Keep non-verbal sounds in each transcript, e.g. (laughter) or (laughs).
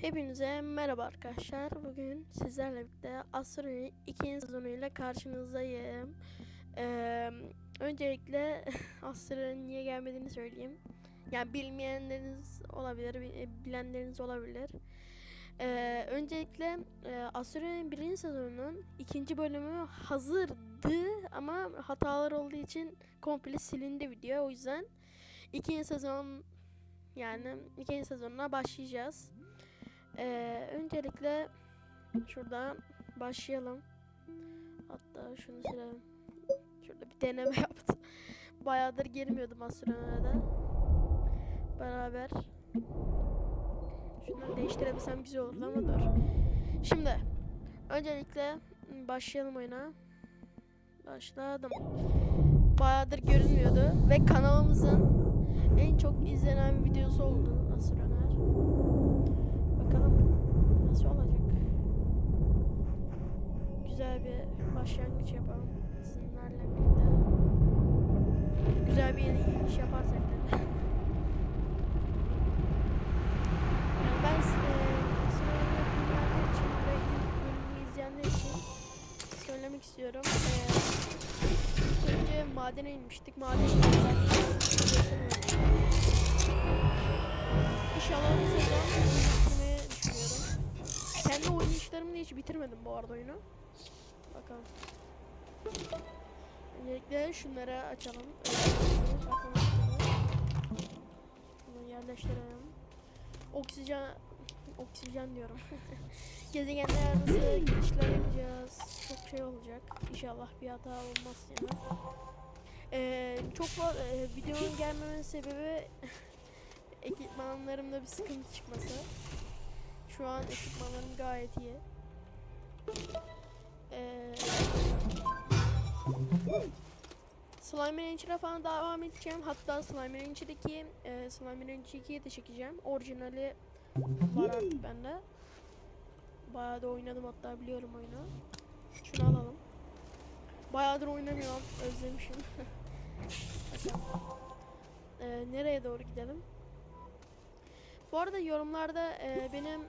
Hepinize merhaba arkadaşlar. Bugün sizlerle birlikte Astro'nun ikinci sezonuyla karşınızdayım. Ee, öncelikle (laughs) Astro'nun niye gelmediğini söyleyeyim. Yani bilmeyenleriniz olabilir, bi- bilenleriniz olabilir. Ee, öncelikle e, Astro'nun birinci sezonunun ikinci bölümü hazırdı ama hatalar olduğu için komple silindi video. O yüzden ikinci sezon yani ikinci sezonuna başlayacağız. Ee, öncelikle şuradan başlayalım. Hatta şunu silelim. Şurada bir deneme (laughs) yaptım. Bayağıdır girmiyordum astronomide. Beraber. Şunları değiştirebilsem güzel olurdu ama dur. Şimdi öncelikle başlayalım oyuna. Başladım. Bayağıdır görünmüyordu ve kanalımızın en çok izlenen videosu oldu astronomer. Bakalım nasıl olacak. Güzel bir başlangıç yapalım sizinlerle birlikte. Güzel bir iş yaparsak tabii. (laughs) Yani ben eee sınavını bilmeyenler için ve ilk bölümünü izleyenler için söylemek istiyorum. Eee önce madene inmiştik. Maden İnşallah bu sezon. Kendi oynayışlarımı da hiç bitirmedim bu arada oyunu. Bakalım. Öncelikle şunları açalım. Bunu yerleştirelim. Oksijen oksijen diyorum. (laughs) Gezegenler arası geçişler yapacağız. Çok şey olacak. İnşallah bir hata olmaz yani. Ee, çok fazla e, videonun gelmemenin sebebi (laughs) ekipmanlarımda bir sıkıntı çıkması. Şu an ekipmanlarım gayet iyi. Ee, Slime Rancher'a falan devam edeceğim. Hatta Slime Rancher'daki e, Slime Rancher 2'yi de çekeceğim. Orijinali var artık bende. Bayağı da oynadım hatta biliyorum oyunu. Şunu alalım. Bayağıdır oynamıyorum. Özlemişim. (laughs) Ee, nereye doğru gidelim? Bu arada yorumlarda e, benim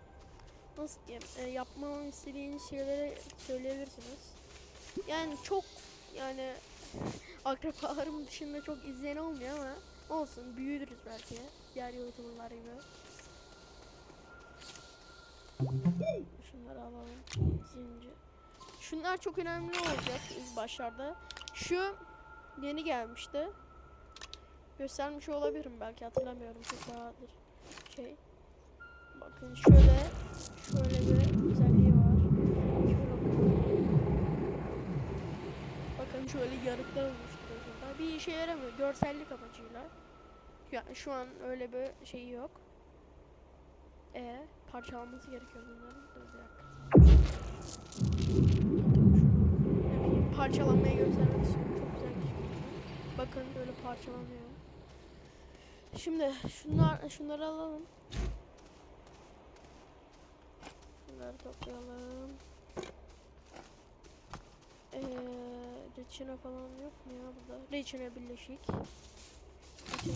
nasıl e, yapmamı istediğiniz şeyleri söyleyebilirsiniz. Yani çok yani (laughs) akrabalarım dışında çok izleyen olmuyor ama olsun büyüdürüz belki diğer youtuberlar gibi. Şunları alalım. Zincir. Şunlar çok önemli olacak ilk başlarda. Şu yeni gelmişti. Göstermiş olabilirim belki hatırlamıyorum çok bayağıdır şey. Bakın şöyle şöyle bir özelliği var. Bakın şöyle yarıklar oluşturuyor şurada. Bir işe yaramıyor görsellik amacıyla. Yani şu an öyle bir şey yok. E parçalanması gerekiyor bunların. Dur bir. Parçalanmayı göstermek. Çok güzel bir şey. Bakın böyle parçalanıyor. Şimdi şunlar şunları alalım. Bunları toplayalım. Ee, reçine falan yok mu ya burada? Reçine birleşik. Reçine.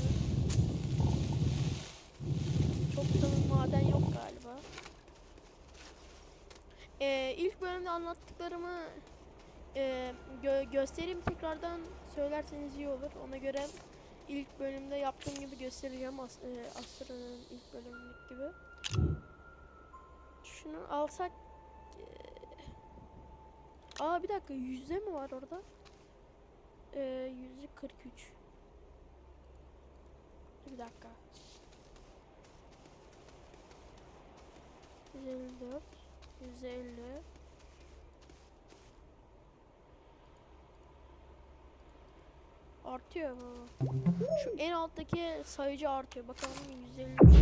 Çok da maden yok galiba. Ee, ilk bölümde anlattıklarımı e, gö- göstereyim tekrardan söylerseniz iyi olur. Ona göre ilk bölümde yaptığım gibi göstereceğim As e, Astra'nın ilk bölümlük gibi. Şunu alsak e, Aa bir dakika yüzde mi var orada? Ee, yüzde 43 Bir dakika 154 150 Artıyor. Şu en alttaki sayıcı artıyor. Bakalım 150 oldu.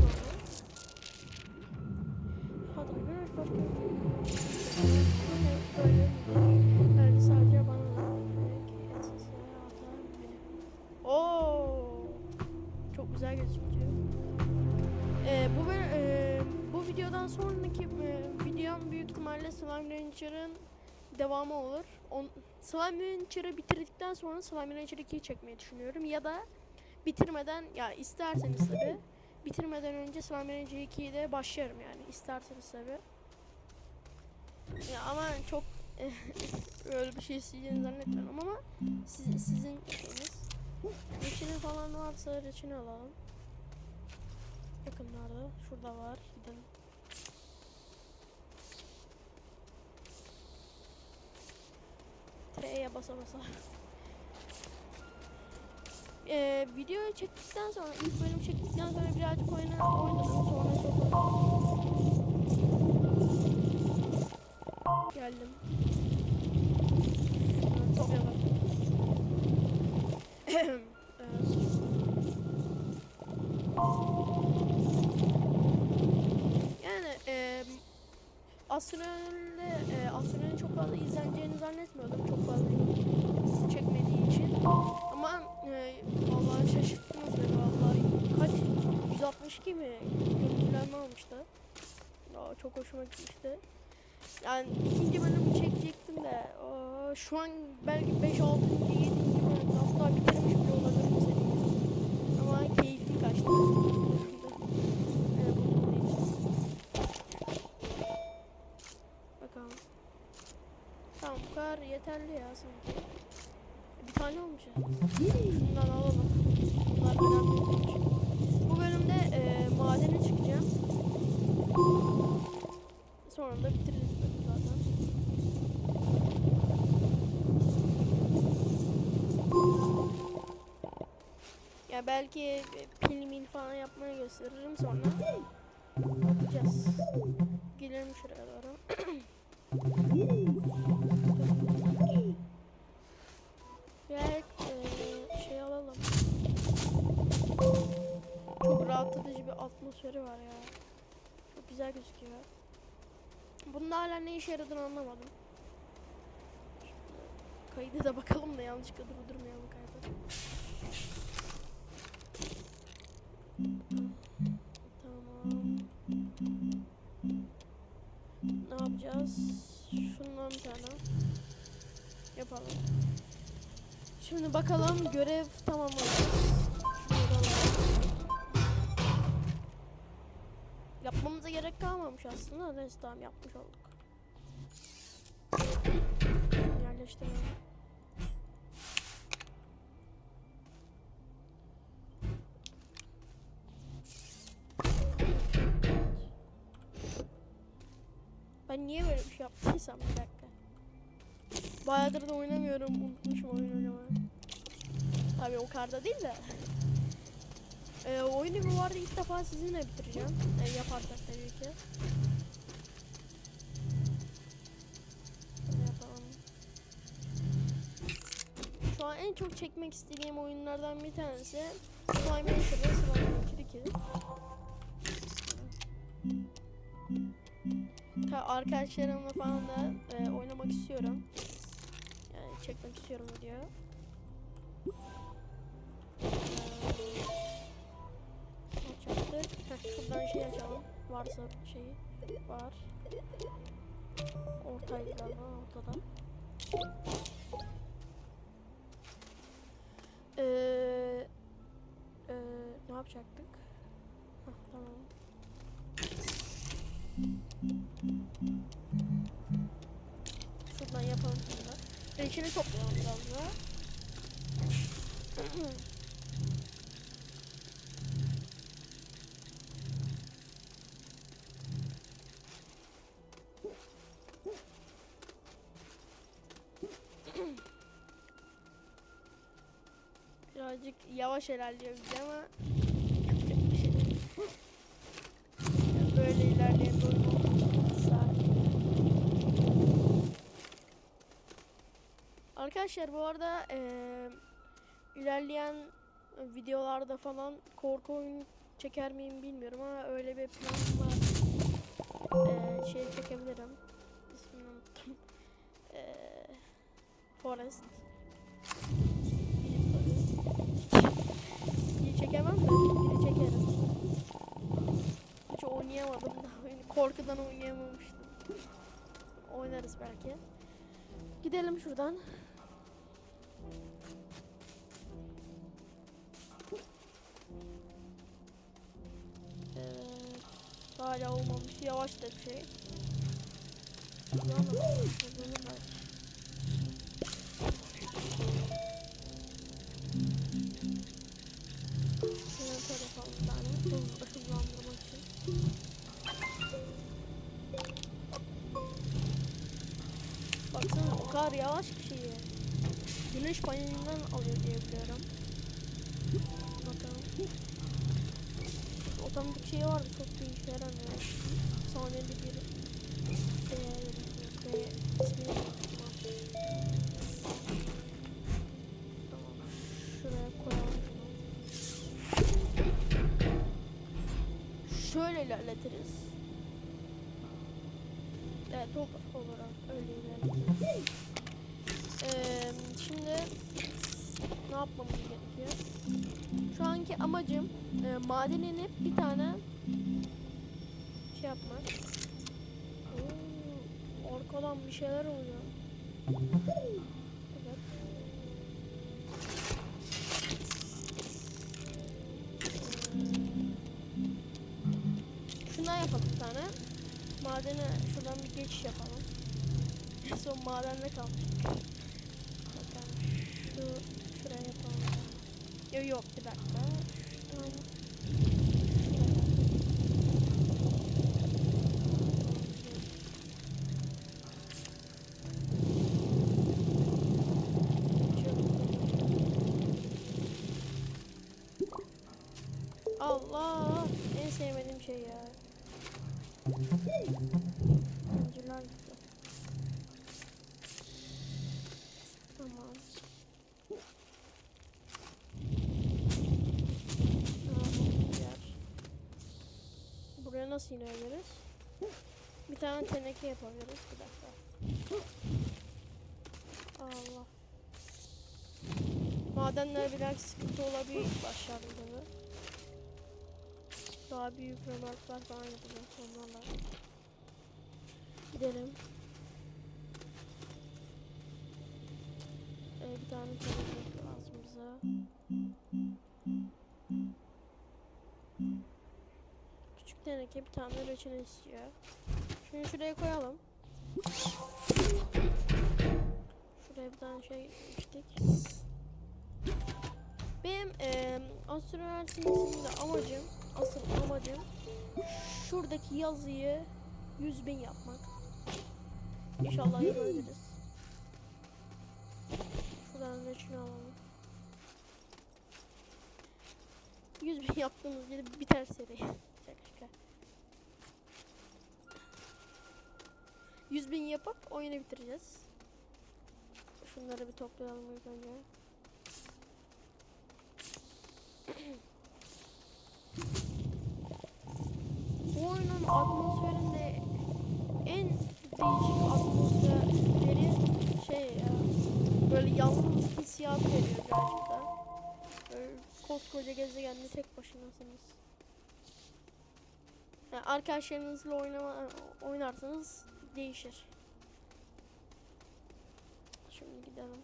Çok güzel gözüküyor. Ee, e, bu videodan sonraki e, videom büyük ihtimalle Slime Rancher'ın devamı olur. On, Slime Rancher'ı bitirdikten sonra Slime Rancher 2'yi çekmeyi düşünüyorum. Ya da bitirmeden ya isterseniz tabi bitirmeden önce Slime Range 2'yi de başlarım yani isterseniz tabi. Ya ama çok (laughs) öyle bir şey isteyeceğini zannetmiyorum ama siz, sizin şeyiniz. Reçine falan varsa reçine alalım. Yakınlarda. Şurada var. Gidelim. T'ye basa basa. (laughs) Ee, video çektikten sonra, ilk bölüm çektikten sonra birazcık oyna, oynadım. Sonra çok Geldim. Çok evet. Yani e, Astronom'de e, Astronom'un çok fazla izleneceğini zannetmiyordum. Çok fazla çekmediği için. 162 mi? Görüntülenme almıştı. Aa, çok hoşuma gitmişti. Yani ikinci bölümü çekecektim de aa, şu an belki 5 6 7. bölüm hatta bitirmiş bile olabilirim serimizi. Ama keyifli kaçtı. Bakalım. Tamam bu kadar yeterli ya sanki. Bir tane olmuş ya. Şundan alalım. Bunlar önemli bizim için. Bu bölümde e, madene çıkacağım. Sonra da bitiririz bölümü zaten. Ya belki pil mil falan yapmayı gösteririm sonra. Bakacağız. Gidelim şuraya doğru. (clears throat) hala ne işe yaradığını anlamadım. Şimdi kaydı da bakalım da yanlışlıkla durdurmayalım kaydı. Tamam. Ne yapacağız? Şundan bir tane yapalım. Şimdi bakalım görev alalım. Yapmamıza gerek kalmamış aslında. Neyse tamam yapmış olduk. Şunu yerleştirelim. Ben niye böyle bir şey yaptıysam bir dakika. Bayağıdır da oynamıyorum. Unutmuşum oyun oynamayı. Tabii o kadar değil de. Ee, oyunu bu arada ilk defa sizinle bitireceğim. Ee, yaparsak tabii ki. En çok çekmek istediğim oyunlardan bir tanesi Slime ve Slime Rancher 2. Ha, arkadaşlarımla falan da e, oynamak istiyorum. Yani çekmek istiyorum video. Ee. Heh, şuradan şey açalım. Varsa şeyi var. Ortaydı galiba ortada. Ee, e, ne yapacaktık? Heh, tamam. Şuradan yapalım şimdi. Reçini toplayalım biraz da. (clears throat) Birazcık yavaş ilerliyor bize ama yapacak bir şey. Yani böyle ilerleyen bir. Arkadaşlar bu arada eee, ilerleyen videolarda falan korku oyunu çeker miyim bilmiyorum ama öyle bir planım var. Eee, şey çekebilirim. İsmini unuttum. Eee Forest. Korkudan oynayamamıştım. Oynarız belki. Gidelim şuradan. Hala olmamış. Yavaş da bir şey. Yalnız kadar yavaş ki şeyi. Güneş panelinden alıyor diye biliyorum. Bakalım. Otomatik şey vardı çok bir işe yaramıyor. Saniyede bir değer şunu. Şöyle ilerletiriz. Gerekiyor? Şu anki amacım e, maden inip bir tane şey yapmak. Oo, arkadan bir şeyler oluyor. Evet. Şundan yapalım bir tane. Madene şuradan bir geçiş yapalım. (laughs) Son madende kalmıştık. Bakalım şu şuraya yapalım. Yok yok bir dakika. Allah en sevmediğim şey ya. Zincirler gitti. Tamam. Tamam, yer. Nasıl inebiliriz? Bir tane teneke yapabiliriz. Bir dakika. Allah. Madenler biraz sıkıntı olabilir başlarda. Daha büyük römarklar falan yapacağız onlarla. Gidelim. Ee, bir tane teneke lazım bize. Teneke bir tane reçine istiyor. Şunu şuraya koyalım. Şuraya bir tane şey içtik. Benim eee astronot simgesinde amacım, asıl amacım şuradaki yazıyı 100 bin yapmak. İnşallah yapabiliriz. Şuradan reçine alalım. 100 bin yaptığımız gibi biter seri. 100 bin yapıp oyunu bitireceğiz. Şunları bir toplayalım ilk önce. Bu oyunun atmosferinde en değişik atmosferi şey ya böyle yalnız hissiyat veriyor gerçekten. Böyle koskoca gezegende tek başınasınız. Yani arkadaşlarınızla oynama, oynarsanız değişir. Şimdi gidelim.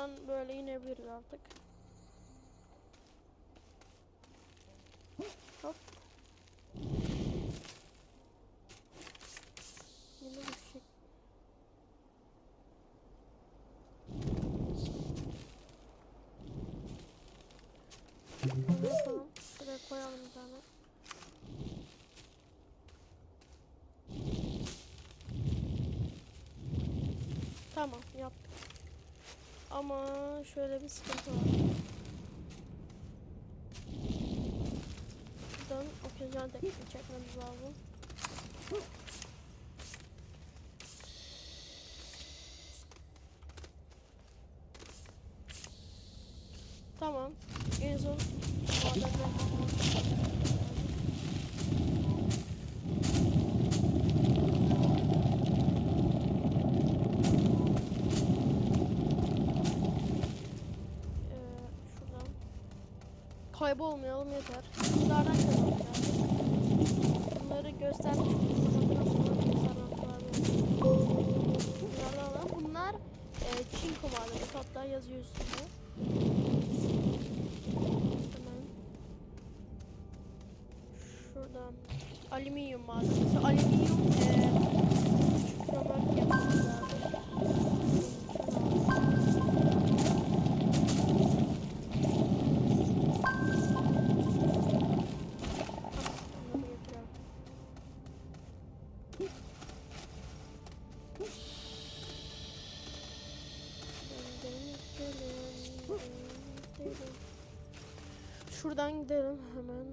Tamam şuradan böyle inebiliriz artık. Hop. Yine düşecek. Yapalım. Şuraya koyalım bir tane. Tamam yaptık. Ama şöyle bir sıkıntı var. Buradan yüzden tekrar çekmemiz lazım. Tamam. En son madenden Ee, şuradan kaybolmayalım yeter. Bunlardan kazandık Bunları göstermiş? Bunlardan. Bunlar e, çinko malzemesi. Hatta yazıyor üstünde. Hemen. Şuradan alüminyum malzemesi. Alüminyum e, küçük römork yapmamız. Şuradan gidelim hemen.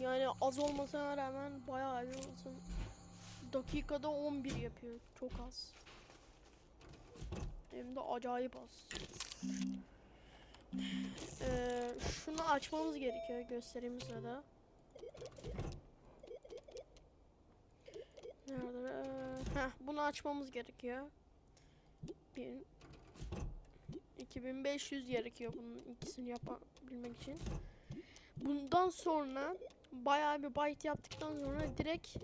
Yani az olmasına rağmen bayağı bir uzun. Dakikada 11 yapıyor. Çok az. Hem de acayip az. Ee, şunu açmamız gerekiyor. Göstereyim de. Nerede? Ee, heh, bunu açmamız gerekiyor. 1000 2500 gerekiyor bunun ikisini yapabilmek için. Bundan sonra bayağı bir byte yaptıktan sonra direkt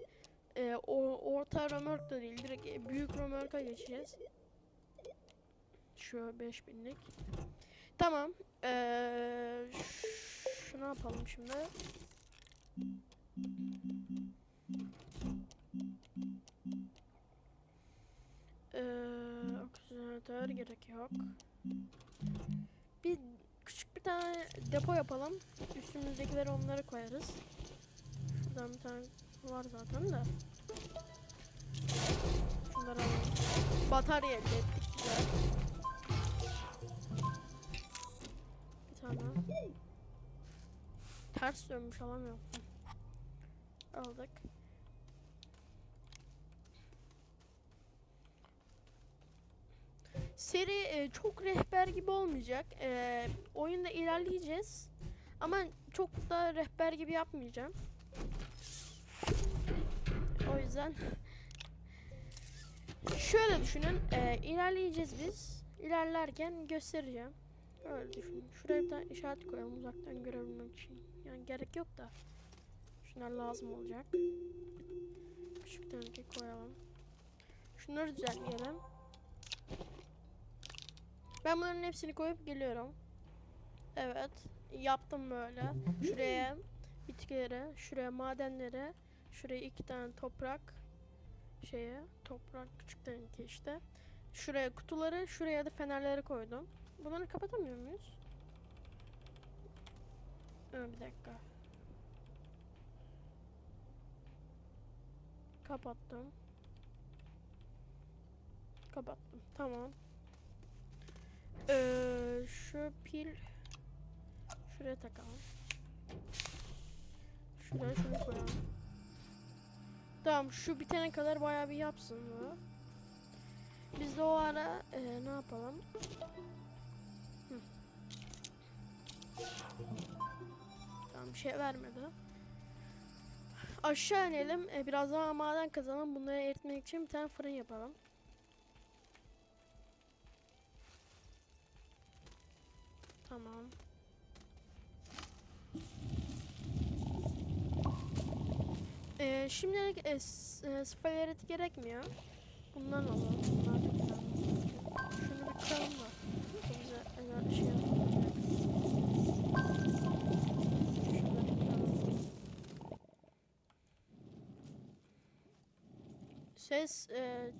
e, o, orta römork da değil direkt e, büyük römorka geçeceğiz. Şu 5000'lik. Tamam. Ee, şunu yapalım şimdi. Ee, oksijenatör gerek yok. Bir küçük bir tane depo yapalım. Üstümüzdekileri onlara koyarız. Şuradan bir tane var zaten de. Şunları alalım. Batarya elde ettik güzel. Ters dönmüş alamıyorum. Aldık. Seri e, çok rehber gibi olmayacak. E, oyunda ilerleyeceğiz. Ama çok da rehber gibi yapmayacağım. O yüzden şöyle düşünün. E, ilerleyeceğiz biz. İlerlerken göstereceğim. Öyle düşünün. Şuraya bir tane işaret koyalım uzaktan görebilmek için. Yani gerek yok da. Şunlar lazım olacak. Küçük tane koyalım. Şunları düzenleyelim. Ben bunların hepsini koyup geliyorum. Evet. Yaptım böyle. Şuraya bitkilere, şuraya madenlere, şuraya iki tane toprak şeye, toprak küçük teneke işte. Şuraya kutuları, şuraya da fenerleri koydum. Bunları kapatamıyor muyuz? Ha, bir dakika. Kapattım. Kapattım. Tamam. Ee, şu pil şuraya takalım. Şuraya şunu koyalım. Tamam şu bitene kadar bayağı bir yapsın bu. Biz de o ara e, ne yapalım? Şey vermedi. Aşağı inelim. E, biraz daha maden kazalım. Bunları eritmek için bir tane fırın yapalım. Tamam. Ee, şimdilik e, e, spagetti gerekmiyor. Bundan alalım. Bunlar çok güzel. Şunu bir kıralım da. Bize özel şey yapmayacak. Şunları kıralım. Ses e,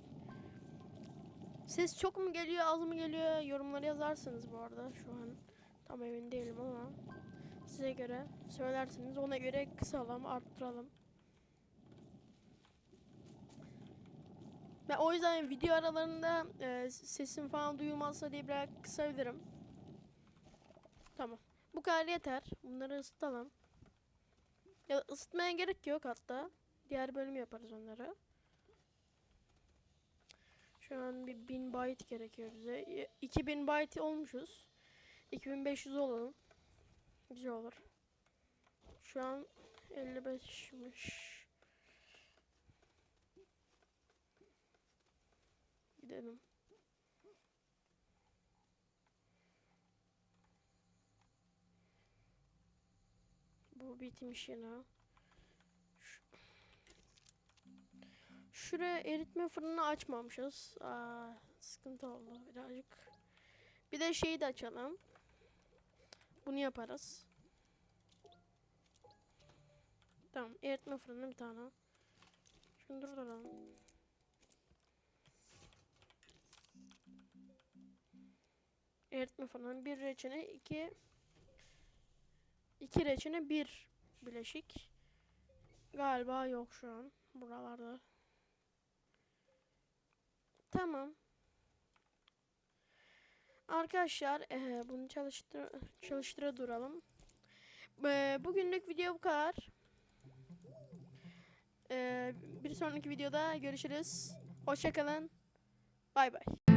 Ses çok mu geliyor az mı geliyor yorumlara yazarsınız bu arada şu an tam emin değilim ama size göre söylersiniz ona göre kısalım arttıralım Ben o yüzden video aralarında e, sesim falan duyulmazsa diye biraz kısabilirim. Tamam. Bu kadar yeter. Bunları ısıtalım. Ya ısıtmaya gerek yok hatta. Diğer bölüm yaparız onları. Şu an bir 1000 byte gerekiyor bize. Y- 2000 byte olmuşuz. 2500 olalım. Güzel olur. Şu an 55'miş. Gidelim. Bu bitmiş yine. Şuraya eritme fırını açmamışız. Aa, sıkıntı oldu birazcık. Bir de şeyi de açalım. Bunu yaparız. Tamam, eritme fırını bir tane. Şunu durduralım. Eritme fırını bir reçine iki iki reçine bir bileşik. Galiba yok şu an buralarda. Tamam. Arkadaşlar eee, bunu çalıştır çalıştıra duralım. Eee, bugünlük video bu kadar. Eee, bir sonraki videoda görüşürüz. Hoşçakalın. Bay bay.